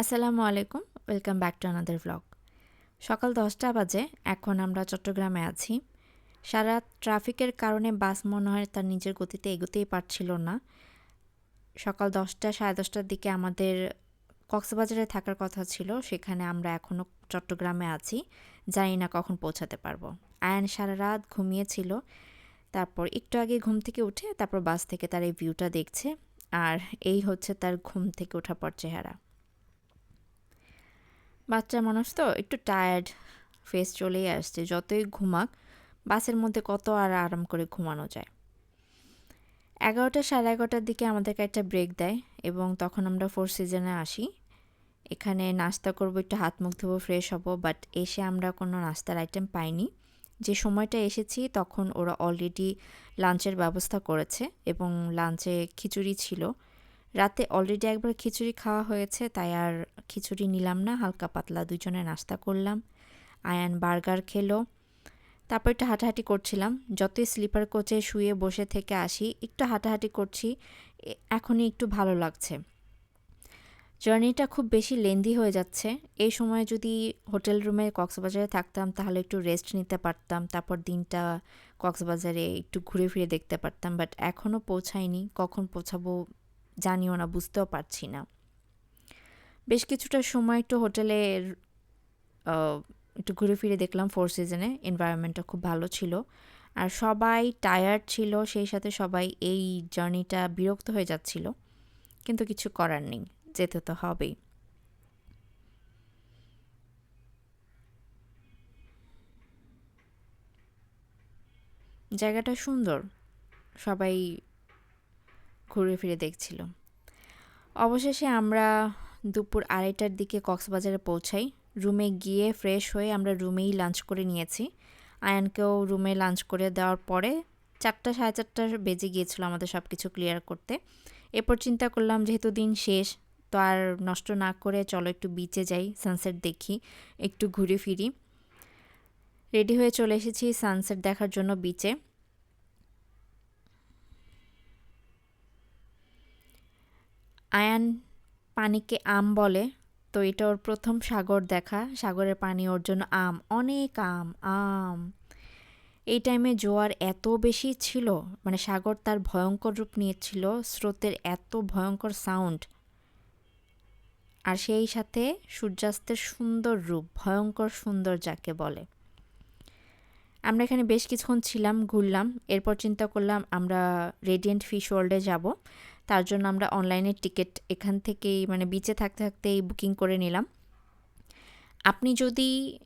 আসসালামু আলাইকুম, welcome back to another blog সকাল দশটা বাজে, এখন আমরা চট্টগ্রামে আছি। সারা ট্রাফিকের কারণে বাস মনে হয় তার নিজের গতিতে এগোতেই পারছিল না। সকাল দশটা, সাড়ে দশটার দিকে আমাদের কক্সবাজারে থাকার কথা ছিল, সেখানে আমরা এখনও চট্টগ্রামে আছি। জানি না কখন পৌঁছাতে পারব। আয়ান সারা রাত ঘুমিয়েছিল, তারপর একটু আগে ঘুম থেকে উঠে তারপর বাস থেকে তার এই ভিউটা দেখছে, আর এই হচ্ছে তার ঘুম থেকে ওঠার পর চেহারা। বাচ্চা মানুষ তো একটু টায়ার্ড ফেস চলেই আসছে, যতই ঘুমাক, বাসের মধ্যে কত আর আরাম করে ঘুমানো যায়। এগারোটা সাড়ে এগারোটার দিকে আমাদেরকে একটা ব্রেক দেয় এবং তখন আমরা ফোর সিজনে আসি। এখানে নাস্তা করব, একটু হাত মুখ ধোবো ফ্রেশ হব বাট এসে আমরা কোনো নাস্তার আইটেম পাইনি। যে সময়টা এসেছি তখন ওরা অলরেডি লাঞ্চের ব্যবস্থা করেছে এবং লাঞ্চে খিচুড়ি ছিল। রাতে অলরেডি একবার খিচুড়ি খাওয়া হয়েছে, তাই আর খিচুড়ি নিলাম না, হালকা পাতলা দুজনে নাস্তা করলাম। আয়ান বার্গার খেলো। তারপর একটু হাঁটাহাঁটি করছিলাম। যতই স্লিপার কোচে শুয়ে বসে থেকে আসি, একটু হাঁটাহাঁটি করছি এখনই একটু ভালো লাগছে। জার্নিটা খুব বেশি লেন্দি হয়ে যাচ্ছে। এই সময় যদি হোটেল রুমে কক্সবাজারে থাকতাম, তাহলে একটু রেস্ট নিতে পারতাম, তারপর দিনটা কক্সবাজারে একটু ঘুরে ফিরে দেখতে পারতাম বাট এখনও পৌঁছায়নি কখন পৌঁছাবো জানিও না, বুঝতেও পারছি না। বেশ কিছুটা সময় একটু হোটেলে একটু ঘুরে ফিরে দেখলাম ফোর সিজনে এনভায়রনমেন্টটা খুব ভালো ছিল। আর সবাই টায়ার্ড ছিল, সেই সাথে সবাই এই জার্নিটা বিরক্ত হয়ে যাচ্ছিল। কিন্তু কিছু করার নেই, যেতে তো হবেই। জায়গাটা সুন্দর। সবাই ঘুরে ফিরে দেখছিল। অবশেষে আমরা দুপুর আড়াইটার দিকে কক্সবাজারে পৌঁছাই। রুমে গিয়ে ফ্রেশ হয়ে আমরা রুমেই লাঞ্চ করে নিয়েছি। আয়ানকেও রুমে লাঞ্চ করে দেওয়ার পরে চারটা সাড়ে চারটা বেজে গিয়েছিল আমাদের সব কিছু ক্লিয়ার করতে। এরপর চিন্তা করলাম যেহেতু দিন শেষ, তো আর নষ্ট না করে চলো একটু বিচে যাই সানসেট দেখি, একটু ঘুরে ফিরি। রেডি হয়ে চলে এসেছি সানসেট দেখার জন্য বিচে আয়ান পানিকে আম বলে, তো এটা ওর প্রথম সাগর দেখা। সাগরের পানি ওর জন্য আম, অনেক আম আম। এই টাইমে জোয়ার এত বেশি ছিল মানে সাগর তার ভয়ঙ্কর রূপ নিয়েছিল, স্রোতের এত ভয়ঙ্কর সাউন্ড আর সেই সাথে সূর্যাস্তের সুন্দর রূপ, ভয়ঙ্কর সুন্দর যাকে বলে। আমরা এখানে বেশ কিছুক্ষণ ছিলাম, ঘুরলাম, এরপর চিন্তা করলাম আমরা রেডিয়েন্ট ফিশ ওয়ার্ল্ডে যাব। তার জন্য আমরা অনলাইনে টিকিট এখান থেকেই মানে বিচে থাকতে থাকতেই বুকিং করে নিলাম। আপনি যদি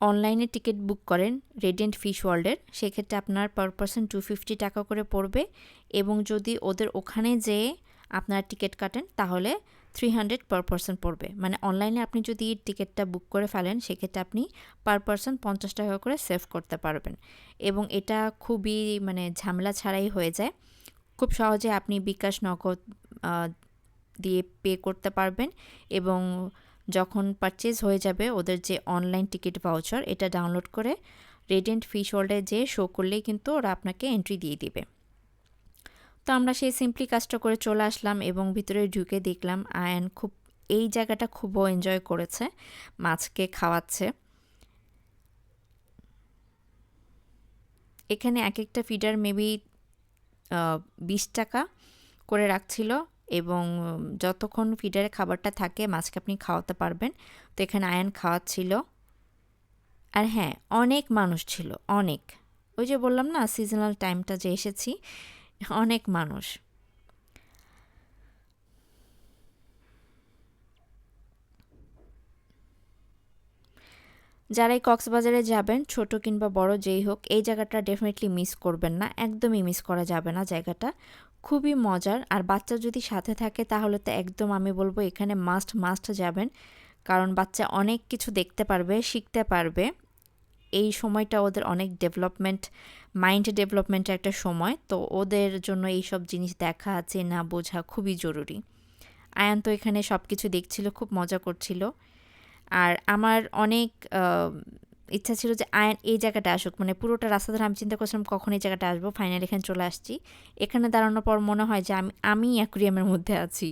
অনলাইনে টিকিট বুক করেন রেডিয়েন্ট ফিশ ওয়ার্ল্ডের সেক্ষেত্রে আপনার পার পার্সন টু ফিফটি টাকা করে পড়বে এবং যদি ওদের ওখানে যেয়ে আপনারা টিকিট কাটেন, তাহলে থ্রি হান্ড্রেড পার পার্সন পড়বে। মানে অনলাইনে আপনি যদি টিকিটটা বুক করে ফেলেন, সেক্ষেত্রে আপনি পার পার্সন পঞ্চাশ টাকা করে সেভ করতে পারবেন। এবং এটা খুবই মানে ঝামেলা ছাড়াই হয়ে যায়। খুব সহজে আপনি বিকাশ নগদ দিয়ে পে করতে পারবেন এবং যখন পারচেজ হয়ে যাবে ওদের যে অনলাইন টিকিট ভাউচার এটা ডাউনলোড করে রেডিয়েন্ট ফিশ হোল্ডে যে শো করলেই কিন্তু ওরা আপনাকে এন্ট্রি দিয়ে দিবে। তো আমরা সেই সিম্পলি কাজটা করে চলে আসলাম এবং ভিতরে ঢুকে দেখলাম, আয়ন খুব, এই জায়গাটা খুব এনজয় করেছে, মাছকে খাওয়াচ্ছে। এখানে এক একটা ফিডার মেবি বিশ টাকা করে রাখছিল এবং যতক্ষণ ফিডারে খাবারটা থাকে মাছকে আপনি খাওয়াতে পারবেন। তো এখানে আয়ন খাওয়াচ্ছিল। আর হ্যাঁ অনেক মানুষ ছিল, অনেক। ওই যে বললাম না সিজনাল টাইমটা যে এসেছি, অনেক মানুষ। যারাই কক্সবাজারে যাবেন, ছোট কিংবা বড় যেই হোক, এই জায়গাটা ডেফিনেটলি মিস করবেন না, একদমই মিস করা যাবে না জায়গাটা। খুবই মজার, আর বাচ্চা যদি সাথে থাকে, তাহলে তো একদম আমি বলব এখানে মাস্ট মাস্ট যাবেন। কারণ বাচ্চা অনেক কিছু দেখতে পারবে, শিখতে পারবে। এই সময়টা ওদের অনেক ডেভেলপমেন্ট মাইন্ড ডেভেলপমেন্টের একটা সময়, তো ওদের জন্য এই সব জিনিস দেখা আছে না বোঝা খুবই জরুরি। আয়ান তো এখানে সব কিছু দেখছিল, খুব মজা করছিল। আর আমার অনেক ইচ্ছা ছিল যে আয়ন এই জায়গাটা আসুক। মানে পুরোটা রাস্তা ধরে আমি চিন্তা করছিলাম কখন এই জায়গাটা আসব। ফাইনালি এখানে চলে আসছি। এখানে দাঁড়ানোর পর মনে হয় যে আমি আমি অ্যাকুরিয়ামের মধ্যে আছি।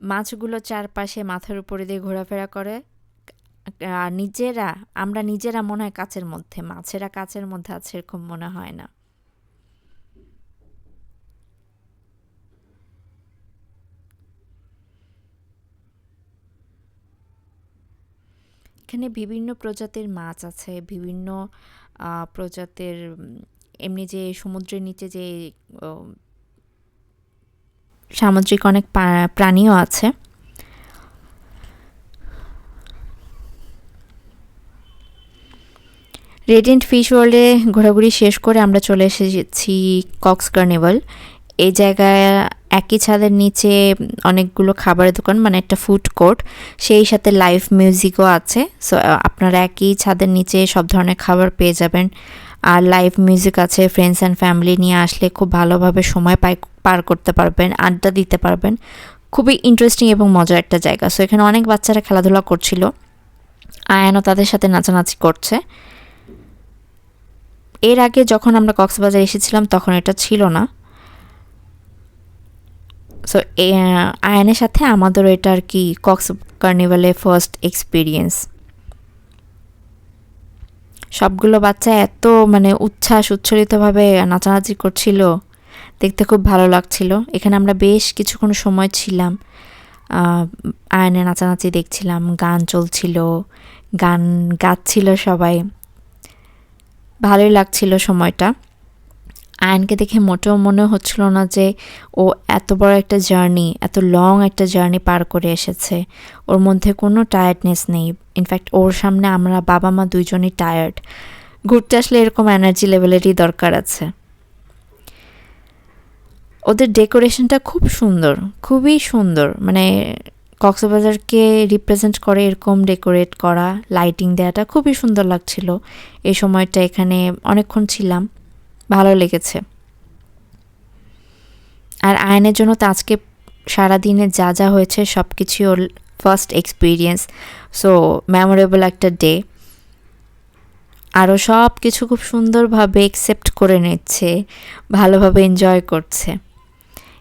মাছগুলো চারপাশে মাথার উপরে দিয়ে ঘোরাফেরা করে। নিজেরা, আমরা নিজেরা মনে হয় কাছের মধ্যে, মাছেরা কাছের মধ্যে আছে এরকম মনে হয় না। এখানে বিভিন্ন প্রজাতির মাছ আছে, বিভিন্ন প্রজাতির এমনি যে সমুদ্রের নিচে যে সামুদ্রিক অনেক প্রাণীও আছে। রেডিয়েন্ট ফিশ ওয়ার্ল্ডে ঘোরাঘুরি শেষ করে আমরা চলে এসেছি কক্স কার্নিভাল। এই জায়গায় একই ছাদের নিচে অনেকগুলো খাবারের দোকান মানে একটা ফুড কোর্ট সেই সাথে লাইভ মিউজিকও আছে। সো আপনারা একই ছাদের নিচে সব ধরনের খাবার পেয়ে যাবেন। আর লাইভ মিউজিক আছে ফ্রেন্ডস অ্যান্ড ফ্যামিলি নিয়ে আসলে খুব ভালোভাবে সময় পাই, পার করতে পারবেন, আড্ডা দিতে পারবেন। খুবই ইন্টারেস্টিং এবং মজার একটা জায়গা। সো এখানে অনেক বাচ্চারা খেলাধুলা করছিল। আয়ানও তাদের সাথে নাচানাচি করছে। এর আগে যখন আমরা কক্সবাজার এসেছিলাম, তখন এটা ছিল না। সো আয়নের সাথে আমাদেরও এটা আর কি কক্স কার্নিভালে ফার্স্ট এক্সপিরিয়েন্স সবগুলো বাচ্চা এত মানে উচ্ছ্বাস উচ্ছ্বরিতভাবে নাচানাচি করছিল। দেখতে খুব ভালো লাগছিল। এখানে আমরা বেশ কিছুক্ষণ সময় ছিলাম। আয়নে নাচানাচি দেখছিলাম, গান চলছিল, গান গাচ্ছিল সবাই। ভালোই লাগছিল সময়টা। আয়নকে দেখে মোটেও মনে হচ্ছিল না যে ও এত বড় একটা জার্নি, এত লং একটা জার্নি পার করে এসেছে। ওর মধ্যে কোনো টায়ার্ডনেস নেই। ইনফ্যাক্ট ওর সামনে আমরা বাবা মা দুইজনই টায়ার্ড ঘুরতে আসলে এরকম এনার্জি লেভেলেরই দরকার আছে। ওদের ডেকোরেশনটা খুব সুন্দর, খুবই সুন্দর। মানে কক্সবাজারকে রিপ্রেজেন্ট করে এরকম ডেকোরেট করা লাইটিং দেওয়াটা খুবই সুন্দর লাগছিল। এই সময়টা এখানে অনেকক্ষণ ছিলাম। ভালো লেগেছে। আর আয়নের জন্য তো আজকে সারাদিনে যা যা হয়েছে সব কিছু ওর ফার্স্ট এক্সপিরিয়েন্স সো মেমোরেবল একটা ডে আরও সব কিছু খুব সুন্দরভাবে একসেপ্ট করে নিচ্ছে, ভালোভাবে এনজয় করছে।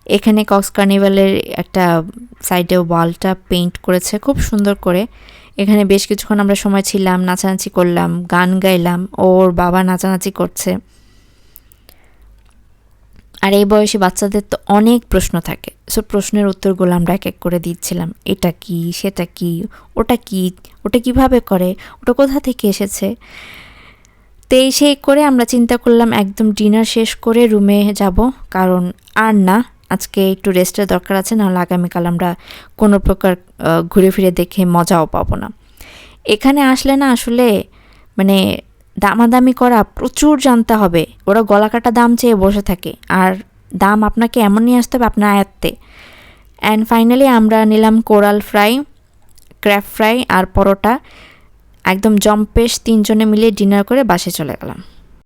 এখানে কক্স কার্নিভালের একটা সাইডে ওয়ালটা পেইন্ট করেছে, খুব সুন্দর করে। এখানে বেশ কিছুক্ষণ আমরা সময় ছিলাম, নাচানাচি করলাম, গান গাইলাম, ওর বাবা নাচানাচি করছে। আর এই বয়সে বাচ্চাদের তো অনেক প্রশ্ন থাকে। সো প্রশ্নের উত্তরগুলো আমরা এক এক করে দিচ্ছিলাম। এটা কি, সেটা কি, ওটা কি, ওটা কীভাবে করে, ওটা কোথা থেকে এসেছে? তো এই সেই করে আমরা চিন্তা করলাম, একদম ডিনার শেষ করে রুমে যাব। কারণ আর না, আজকে একটু রেস্টের দরকার আছে, নাহলে আগামীকাল আমরা কোনো প্রকার ঘুরে ফিরে দেখে মজাও পাবো না। এখানে আসলে না, আসলে মানে দামাদামি করা প্রচুর জানতে হবে। ওরা গলা কাটা দাম চেয়ে বসে থাকে। আর দাম আপনাকে এমন নিয়ে আসতে হবে আপনার আয়ত্তে। অ্যান্ড ফাইনালি আমরা নিলাম কোরাল ফ্রাই ক্র্যাফ ফ্রাই আর পরোটা। একদম জম্পেশ তিনজনে মিলে ডিনার করে বাসে চলে গেলাম।